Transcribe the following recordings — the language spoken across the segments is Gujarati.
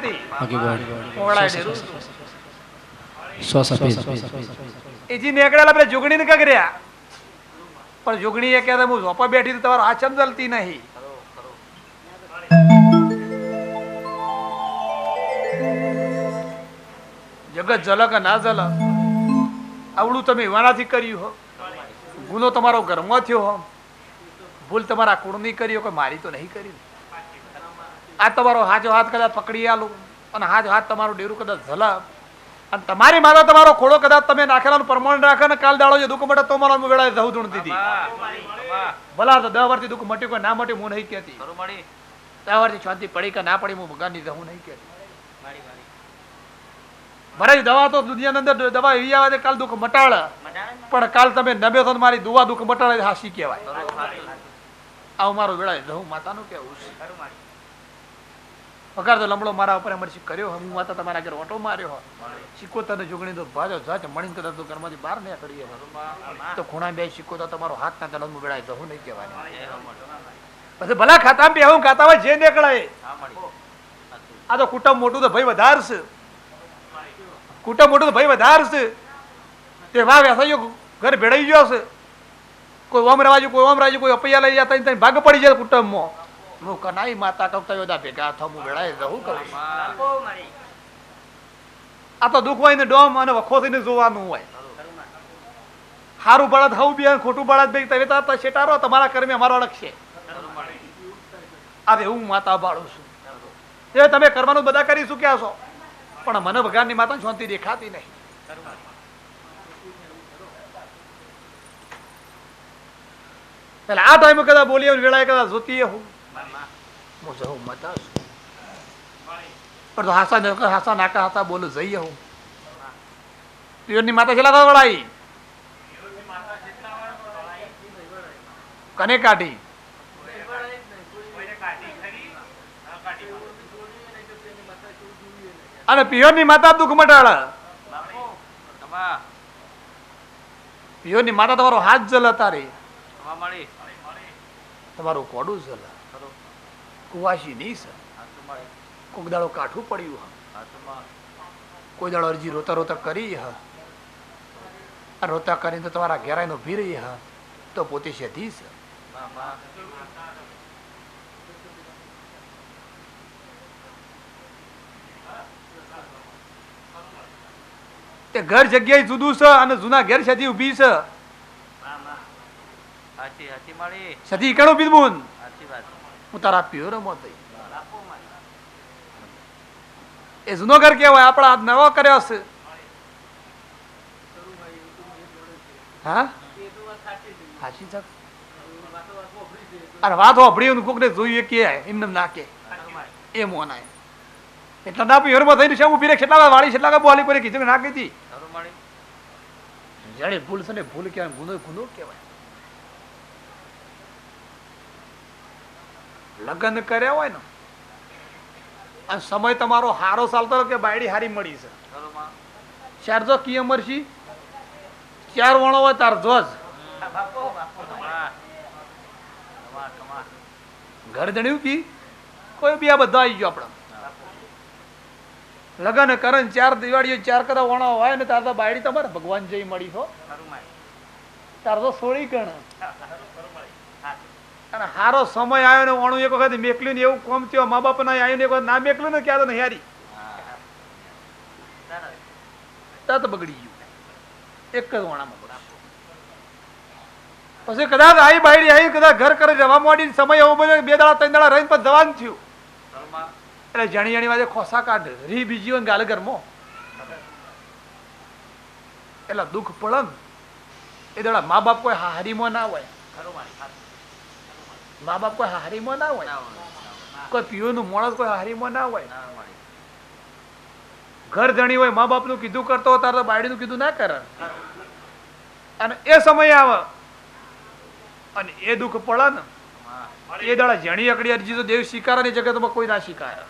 ડેરું. સો સફેદ એ જી નીકળેલા પેલા જોગણીને કગર્યા પણ જુગણી એ કહેતા હું ઝોપા બેઠી તો તમારો હાથ ચમ ચાલતી નહીં. જગત જલક ના જલક આવડું તમે વાણાથી કર્યું હો. ગુનો તમારો ઘરમાં થયો હો. ભૂલ તમારા કુળની કરી હો કે મારી તો નહીં કરી આ તમારો હાજો હાથ કદાચ પકડી આલું અને હાજો હાથ તમારું ડેરું કદાચ ઝલા અને તમારી માતા તમારો ખોડો કદાચ તમે નાખેલાનું પ્રમાણ રાખે ને કાલ દાડો જે દુઃખ મટે તો મારા વેળાએ જવું ધૂણતી દીધી ભલા તો દસ વર્ષથી દુઃખ મટ્યું કે ના મટ્યું હું નહીં કહેતી. દસ વર્ષથી શાંતિ પડી કે ના પડી હું ભગવાનની જવું નહીં કહેતી. ભરાઈ દવા તો દુનિયાની અંદર દવા એવી આવે કાલ દુઃખ મટાડે. પણ કાલ તમે નમે તો મારી દુવા દુઃખ મટાડે હાસી કહેવાય. આવું મારો વેળાએ જવું, માતાનું કેવું છે. પગાર તો લમડો મારા ઉપર અમરસિંહ કર્યો. હું માતા તમારા આગળ ઓટો માર્યો સિક્કો તને જોગણી તો ભાજો જાચ મણી કદાચ તો ઘરમાંથી બહાર નહીં કરીએ તો ખૂણા બે સિક્કો તો તમારો હાથ ના તલમ બેડાય તો હું નહીં કહેવાની. પછી ભલા ખાતા બે હું હોય જે નીકળાય. આ તો કુટુંબ મોટું તો ભાઈ વધારશે. કુટુંબ મોટું તો ભાઈ વધારશે. તે વાહ વેસાઈઓ ઘર ભેળાઈ ગયો છે કોઈ ઓમ રવાજુ, કોઈ ઓમ રાજુ કોઈ અપૈયા લઈ જતા ભાગ પડી જાય કુટુંબમાં. હું કનાઈ માતા કવતા યોદા ભેગા થા, હું વેળાએ જવું કરું આ તો દુઃખ હોય ને ડોમ અને વખો થઈને જોવાનું હોય. સારું બળદ હવું બી ખોટું બળદ બે, તમે તો શેટારો, તમારા કર્મે અમારો અડકશે. હવે હું માતા બાળું છું. એ તમે કરવાનું બધા કરી ચૂક્યા છો. પણ મને ભગવાનની માતા શાંતિ દેખાતી નહીં. એટલે આ ટાઈમે કદાચ બોલીએ વેળાએ કદાચ જોતી હું. હું મતા પણ તો હાસા નકર હાસા નાકા હાસા બોલું જઈએ હું પિયરની માતા છેલ્લા કઈ વળાઈ કને કાઢી? અને પિયોરની માતા દુઃખ મટાડે. પિયોરની માતા તમારો હાથ જલ તારી તમારું કોડું જલ. કુવાસી નહીં સર. કોક દાડો કાઠું પડ્યું હા. કોઈ દાડો અરજી રોતા રોતા કરી હ. રોતા કરીને તો તમારા ઘેરાઈને ઊભી રહી હ. તો પોતે શેધી છે તે ઘર જગ્યાએ જુદું છે અને જૂના ઘેર સધી ઊભી છે સધી કણો બીજું હું તારા પ્યોરમાં થઈ એ જૂનો ઘર કેવાય આપણા હાથ નવો કર્યો છે. હા? સાચી છે અરે વાત હોભળી કોક ને જોઈએ કે એમને ના કે એ મોનાય. એટલા ના પિયરમાં થઈને છે ઊભી રહે? કેટલા વાળી કેટલા બોલી કરી કીધું ના કીધી? જાણે ભૂલ છે ને ભૂલ કહેવાય ગુનો ગુનો કહેવાય. લગ્ન કર્યા હોય ને, અને સમય તમારો હારો ચાલતો કે બાયડી હારી મળી છે. ચાર જો કી અમરસી ચાર વણો હોય તાર જોજ ઘર જણ્યું કી? કોઈ બી આ બધા આવી ગયો આપણે. લગ્ન કરે ચાર દિવાળીઓ ચાર કદા વણો હોય ને તાર તો બાયડી તમારે ભગવાન જઈ મળી હો. તાર તો સોળી ગણ. અને હારો સમય આવ્યો ને વણું એક વખત મેકલ્યું ને એવું કોમ થયો, મા બાપ ના આવ્યું એક વખત ના મેકલ્યું ને ક્યાં હારી. તત બગડી ગયું. એક જ વણામાં પછી કદાચ આઈ બાયડી આવી કદાચ ઘર કરે, જવા માંડી સમય એવો બધો, બે દાડા, ત્રણ દાડા રહીને પણ જવાનું થયું. એટલે જાણી જાણી વાજે ખોસા કાઢ. રી બીજી હોય ગાલ ઘરમાં એટલે દુઃખ પડે એ દાડા મા બાપ કોઈ હારીમાં ના હોય. મા બાપ કોઈ હારીમાં ના હોય. કોઈ પીઓનું માણસ કોઈ હારીમાં ના હોય. ઘર જણી હોય મા બાપનું કીધું કરતો હોય તારે તો બાયડીનું કીધું ના કરે. અને એ સમય આવે. અને એ દુઃખ પડે ને. એ દાડા જણી અકડી અરજી તો દેવ સ્વીકારે ની જગતમાં કોઈ ના સ્વીકારે.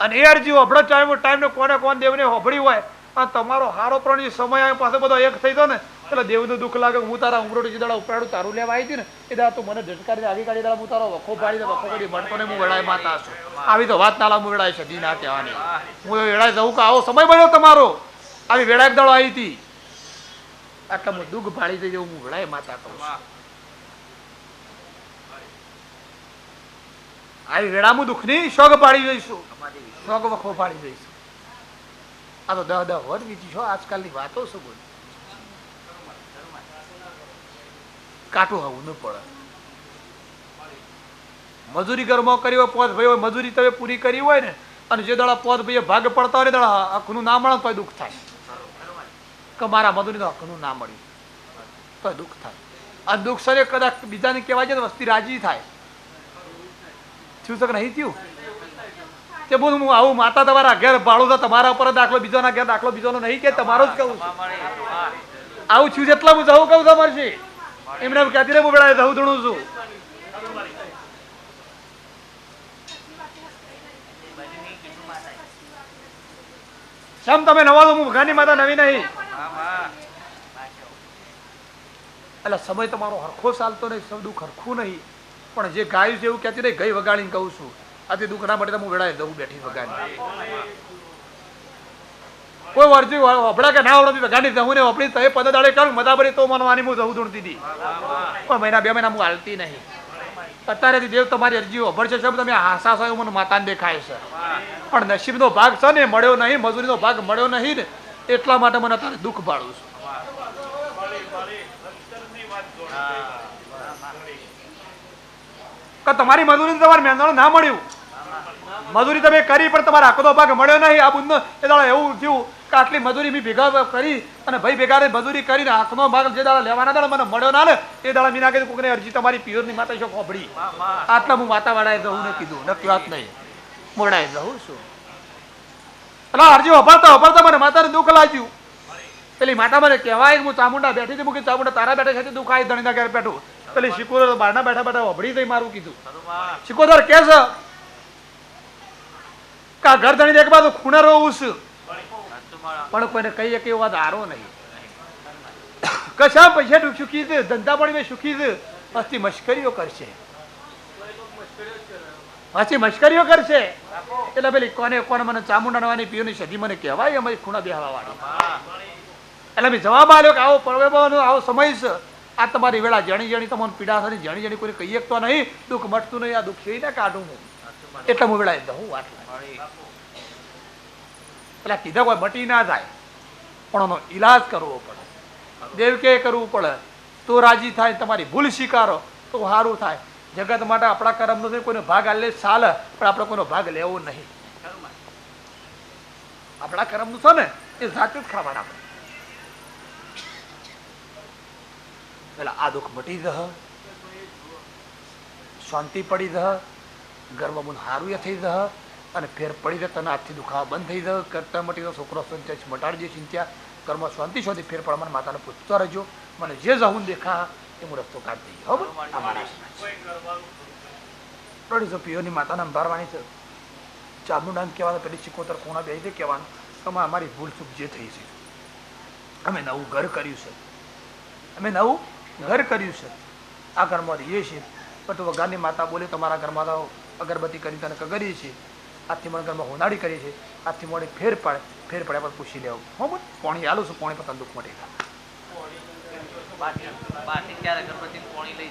અને એ અરજી હોભળો ટાઈમ ટાઈમ ને કોને કોણ દેવને હોભળી હોય. અને તમારો હારો પ્રાણી સમય પાછો બધો એક થઈ ગયો ને. એટલે દેવને દુઃખ લાગે હું તારા ઉમરોડી જીદાડા ઉપરાડું તારું લેવા આવી ને, એ દા તું મને ઝટકારી આગી કાઢી દાડા હું તારો વખો પાડી દે વખો પાડી મળતો ને હું વેળાએ માતા છું. આવી તો વાત નાલા હું વેળાએ સદી ના કહેવાની. હું તો જવું કે આવો સમય બન્યો તમારો? આવી વેળા દાડો આવી હતી. આટલા હું દુઃખ પાડી દઈ હું વેળાએ માતા કહું છું. આવી વેળામાં દુઃખની શોગ પાડી જઈશું શોગ વખો પાડી દઈશું. આ તો દહ દહ વર વીતી છો આજકાલની વાતો શું બોલ? કાટું હોવું ન પડે. મજૂરી ઘરમાં કરી હોય પોત ભાઈ હોય, મજૂરી તમે પૂરી કરી હોય ને, અને જે દાડા પોત ભાઈ ભાગ પડતા હોય દાડા આખનું ના મળે તો દુઃખ થાય. કે મારા મજૂરી આખનું ના મળ્યું તો દુઃખ થાય. આ દુઃખ સરે કદાચ બીજાને કહેવાય છે તો વસ્તી રાજી થાય. થયું છે નહીં થયું? તે બોલ, હું આવું માતા તમારા ઘેર, ભાડું તો તમારા ઉપર દાખલો, બીજાના ઘેર દાખલો, બીજાનો નહીં કે, તમારો જ કહું છું. આવું છું જેટલા હું જવું કહું તમારે છે એમને એમ કહેતી રે હું ધણું છું. શમ તમે નવા તો ભગાની માતા નવી નહીં. એટલે સમય તમારો હરખો ચાલતો નહીં સૌ દુઃખ હરખું નહીં. પણ જે ગાયું છે એવું કહેતી, નહીં, ગઈ વગાડીને કહું છું. આજે દુઃખ ના માટે તો હું વેળાએ દઉં બેઠી વગાડી કોઈ વર્જી વપડા કે ના આવડતી વગાડી હું ને વપડી તો એ પદ દાડે કરું. મદાબરી તો મનવાની હું જવું ધૂણતી હતી. પણ મહિના બે મહિના હું હાલતી નહીં. અત્યારે દેવ તમારી અરજી અભર છે. સાહેબ તમે હાસા સાહેબ મને માતાને દેખાય છે. પણ નસીબનો ભાગ છે ને મળ્યો નહીં મજૂરીનો ભાગ મળ્યો નહીં ને એટલા માટે મને અત્યારે દુઃખ પાડું છું. તમારી મજૂરી તમારે મહેનત ના મળ્યું. મજૂરી તમે કરી પણ તમારા આખો ભાગ મળ્યો નહીં. આ બુંદ એ દાડા એવું થયું કે આટલી મજૂરી મેં ભેગા કરી અને ભાઈ ભેગા મજૂરી કરીને આંખનો ભાગ જે દાડા લેવાના દાડા મને મળ્યો ના ને એ દાડા મીના કીધું કોકને અરજી તમારી પિયરની માતા છો ખોભડી આટલા હું માતાવાળાએ જવું ને કીધું. નક્કી વાત નહીં. મોડાએ જવું છું. એટલે અરજી વપરતા વપરતા મને માતાને દુઃખ લાગ્યું. પેલી માતા મને કહેવાય હું ચામુંડા બેઠી હતી મૂકી ચામુંડા તારા બેઠા છે દુઃખ આવી ધણીના ઘેર બેઠું. પેલી શિકોદર બહારના બેઠા બેઠા વભડી થઈ મારું કીધું. શિકોદર કે છે? કા ઘર ધણી એક બાજુ ખૂણે રહું છું. પણ કોઈને કહીએ કે એવો હારો નહીં. કશા પૈસા ડૂબ સુખી છે ધંધા પણ મેં સુખી છે. પછી મશ્કરીઓ કરશે. પછી મશ્કરીઓ કરશે. એટલે પેલી કોને કોને મને ચામુંડા નવાની પીઓની સદી મને કહેવાય અમે ખૂણા બેહવા વાળી એટલે મેં જવાબ આવ્યો કે આવો પરવેવાનો આવો સમય છે. આ તમારી વેળા જણી જણી તમને પીડા થતી જણી જણી કોઈ કહીએ તો નહીં. દુઃખ મટતું નહીં આ દુઃખ છે ને કાઢું હું. એટલે વેળાએ દઉં વાત પેલા કીધા કોઈ મટી ના થાય પણ એનો ઈલાજ કરવો પડે. દેવકે કરવું પડે. તો રાજી થાય, તમારી ભૂલ સ્વીકારો, તો સારું થાય. જગત માટે આપણા કર્મ નથી, કોઈનો ભાગ આલે ચાલે, પણ આપણે કોઈનો ભાગ લેવો નહીં. આપણા કર્મનું છે ને? એ જાતે જ ખાવાના આપણે પેલા આ દુઃખ મટી જહ શાંતિ પડી જહ ઘરમાં હારું થઈ જહ અને ફેર પડી જતા તને આજથી દુખાવા બંધ થઈ જાય કરતા મટી છોકરો સંત્યા મટાડજે ચિંત્યા. કર્મ શાંતિ શોધી ફેર પણ મને માતાને પૂછતો રહેજો. મને જે જહું દેખા એ હું રસ્તો કાઢી દઈએ હવે રડી પીઓની પિયોની માતાને અંબારવાની છે. ચામુંડાને કહેવાનું પેલી સિકોતર ખૂણા બે રીતે કહેવાનું. તમે અમારી ભૂલ ચૂક જે થઈ છે. અમે નવું ઘર કર્યું છે. અમે નવું ઘર કર્યું છે. આ ઘરમાં રહીએ છીએ. પણ તો વગારની માતા બોલે તમારા ઘરમાં તો અગરબત્તી કરી તને કગરી છે આજથી મને ઘરમાં હોનાળી કરી છે આજથી મોડે ફેર પડે ફેર પડે પર પૂછી લેવું. હો બોલ પાણી આલું છું, પોણી પતંગ દુઃખ મટી ગયા ગણપતિ પોણી લઈ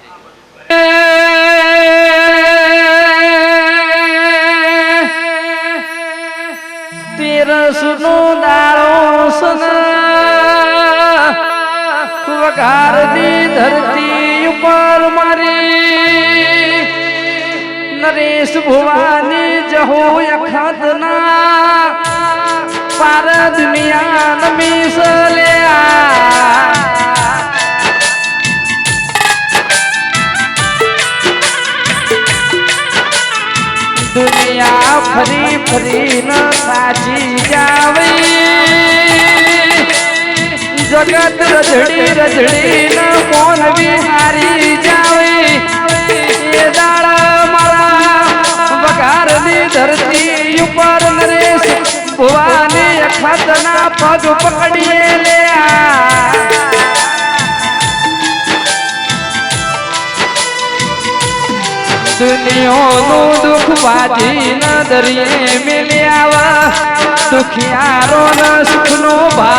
નો દાડો સના વઘાર દી ધરતી ઉપર મારી. નરેશ ભુવાની જહો અખતના પાર દુનિયાન નમી સલ્યા દુનિયા ફરી ફરી ન સાચી જાવી જગત રજડી રજડી ન મોન વિહારી જાવી પગ પકડીએ લે દુનિયાનું દુઃખ વાજી ન મિલ્યા દુખિયારો ન સુખનો ભાવ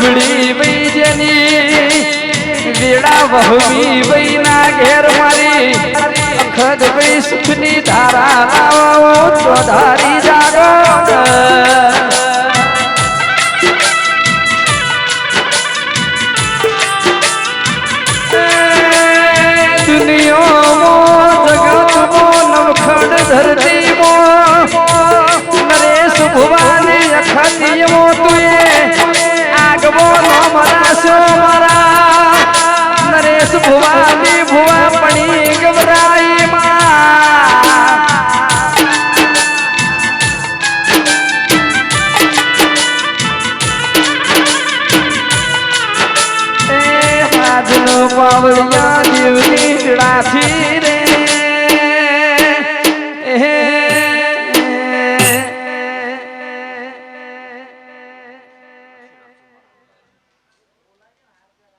ડુબડી ભાઈ જેની વેડા વહવી ભાઈ ના ઘેર મારી અખદ ભાઈ સુખની ધારા લાવો જાગો